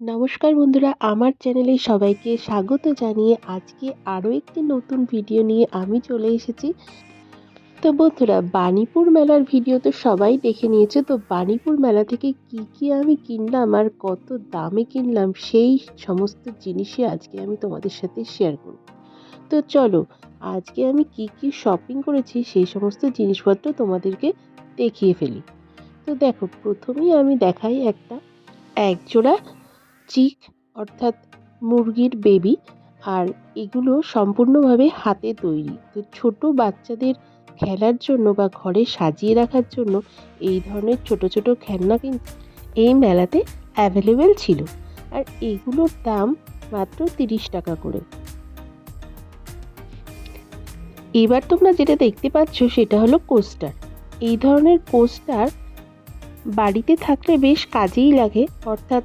নমস্কার বন্ধুরা, আমার চ্যানেলে সবাইকে স্বাগত জানিয়ে আজকে আরও একটি নতুন ভিডিও নিয়ে আমি চলে এসেছি। তো বন্ধুরা, বাণীপুর মেলার ভিডিও তো সবাই দেখে নিয়েছে। তো বাণীপুর মেলা থেকে কি কি আমি কিনলাম আর কত দামে কিনলাম সেই সমস্ত জিনিসই আজকে আমি তোমাদের সাথে শেয়ার করব। তো চলো, আজকে আমি কি কি শপিং করেছি সেই সমস্ত জিনিসপত্র তোমাদেরকে দেখিয়ে ফেলি। তো দেখো, প্রথমেই আমি দেখাই একটা এক জোড়া চিক, অর্থাৎ মুরগির বেবি আর এগুলো সম্পূর্ণভাবে হাতে তৈরি। তো ছোট বাচ্চাদের খেলার জন্য বা ঘরে সাজিয়ে রাখার জন্য এই ধরনের ছোট ছোট খেলনা কিন্তু এই মেলাতে অ্যাভেলেবেল ছিল। আর এগুলোর দাম মাত্র তিরিশ টাকা করে। এবার তোমরা যেটা দেখতে পাচ্ছ সেটা হলো কোস্টার এই ধরনের কোস্টার বাড়িতে থাকলে বেশ কাজেই লাগে, অর্থাৎ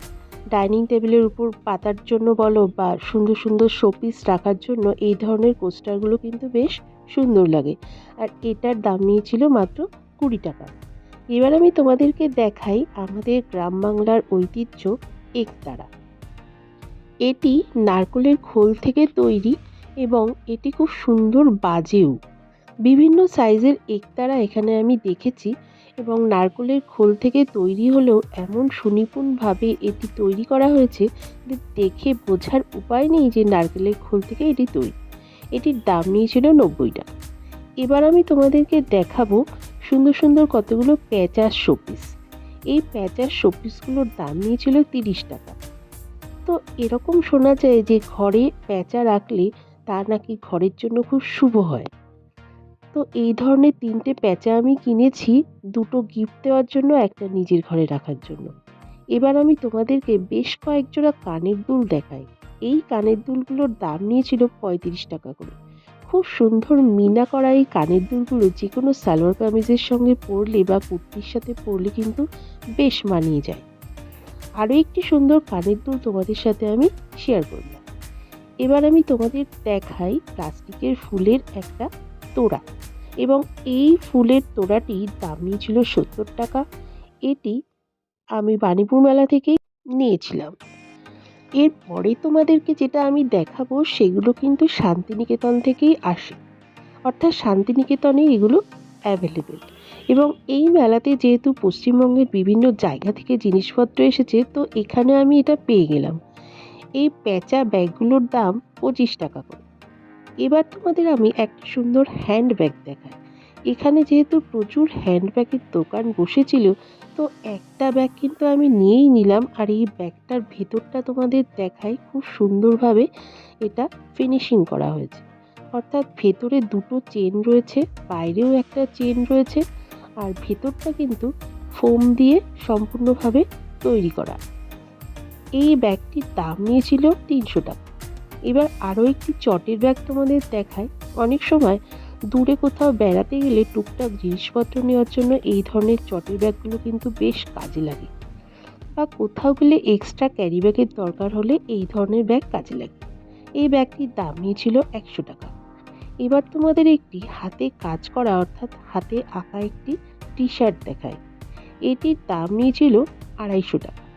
ডাইনিং টেবিলের উপর পাতার জন্য বলো বা সুন্দর সুন্দর শোপিস রাখার জন্য এই ধরনের কোস্টারগুলো কিন্তু বেশ সুন্দর লাগে। আর এটার দাম নিয়েছিল মাত্র কুড়ি টাকা। এবার আমি তোমাদেরকে দেখাই আমাদের গ্রাম বাংলার ঐতিহ্য একতারা। এটি নারকলের খোল থেকে তৈরি এবং এটি খুব সুন্দর বাজেও। বিভিন্ন সাইজের একতারা এখানে আমি দেখেছি। এবং নারকোলের খোল থেকে তৈরি হলেও এমন সুনিপুণভাবে এটি তৈরি করা হয়েছে যে দেখে বোঝার উপায় নেই যে নারকেলের খোল থেকে এটি তৈরি। এটির দাম নিয়েছিল নব্বই টাকা। এবার আমি তোমাদেরকে দেখাবো সুন্দর সুন্দর কতগুলো প্যাঁচার শোপিস। এই প্যাঁচার শোপিসগুলোর দাম নিয়েছিল তিরিশ টাকা। তো এরকম শোনা যায় যে ঘরে প্যাঁচা রাখলে তা নাকি ঘরের জন্য খুব শুভ হয়। তো এই ধরনের তিনটে প্যাঁচা আমি কিনেছি, দুটো গিফট দেওয়ার জন্য, একটা নিজের ঘরে রাখার জন্য। এবার আমি তোমাদেরকে বেশ কয়েক জোড়া কানের দুল দেখাই। এই কানের দুলগুলোর দাম নিয়েছিল পঁয়ত্রিশ টাকা করে। খুব সুন্দর মিনা করা এই কানের দুলগুলো যে কোনো সালোয়ার কামিজের সঙ্গে পরলে বা কুর্তির সাথে পরলে কিন্তু বেশ মানিয়ে যায়। আরও একটি সুন্দর কানের দুল তোমাদের সাথে আমি শেয়ার করলাম। এবার আমি তোমাদের দেখাই প্লাস্টিকের ফুলের একটা তোড়া। এবং এই ফুলের তোড়াটির দাম নিয়েছিল সত্তর টাকা। এটি আমি বাণীপুর মেলা থেকেই নিয়েছিলাম। এরপরে তোমাদেরকে যেটা আমি দেখাবো, সেগুলো কিন্তু শান্তিনিকেতন থেকেই আসে। অর্থাৎ শান্তিনিকেতনে এগুলো অ্যাভেলেবেল এবং এই মেলাতে যেহেতু পশ্চিমবঙ্গের বিভিন্ন জায়গা থেকে জিনিসপত্র এসেছে, তো এখানে আমি এটা পেয়ে গেলাম। এই প্যাঁচা ব্যাগগুলোর দাম পঁচিশ টাকা করে। এবার তোমাদের আমি একটা সুন্দর হ্যান্ডব্যাগ দেখাই। এখানে যেহেতু প্রচুর হ্যান্ডব্যাগের দোকান বসেছিল, তো একটা ব্যাগ কিন্তু আমি নিয়েই নিলাম আর এই ব্যাগটার ভেতরটা তোমাদের দেখাই খুব সুন্দরভাবে এটা ফিনিশিং করা হয়েছে। অর্থাৎ ভেতরে দুটো চেন রয়েছে, বাইরেও একটা চেন রয়েছে আর ভেতরটা কিন্তু ফোম দিয়ে সম্পূর্ণভাবে তৈরি করা। এই ব্যাগটির দাম নিয়েছিল তিনশো টাকা। এবার আরও একটি চটের ব্যাগ তোমাদের দেখায় অনেক সময় দূরে কোথাও বেড়াতে গেলে টুকটাক জিনিসপত্র নেওয়ার জন্য এই ধরনের চটের ব্যাগগুলো কিন্তু বেশ কাজে লাগে। বা কোথাও গেলে এক্সট্রা ক্যারি ব্যাগের দরকার হলে এই ধরনের ব্যাগ কাজে লাগে। এই ব্যাগটির দাম নিয়েছিল একশো টাকা। এবার তোমাদের একটি হাতে কাজ করা অর্থাৎ হাতে আঁকা একটি টি শার্ট দেখায় এটির দাম নিয়েছিল আড়াইশো টাকা।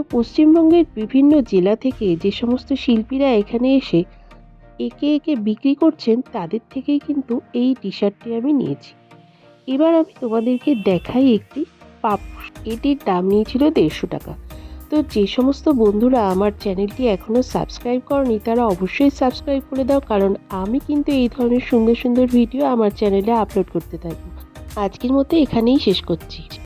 তো পশ্চিমবঙ্গের বিভিন্ন জেলা থেকে যে সমস্ত শিল্পীরা এখানে এসে একে একে বিক্রি করছেন, তাদের থেকেই কিন্তু এই টি শার্টটি আমি নিয়েছি। এবার আমি তোমাদেরকে দেখাই একটি পাপ এটির দাম নিয়েছিল দেড়শো টাকা। তো যে সমস্ত বন্ধুরা আমার চ্যানেলটি এখনও সাবস্ক্রাইব করনি, তারা অবশ্যই সাবস্ক্রাইব করে দাও, কারণ আমি কিন্তু এই ধরনের সুন্দর সুন্দর ভিডিও আমার চ্যানেলে আপলোড করতে থাকি। আজকের মতো এখানেই শেষ করছি।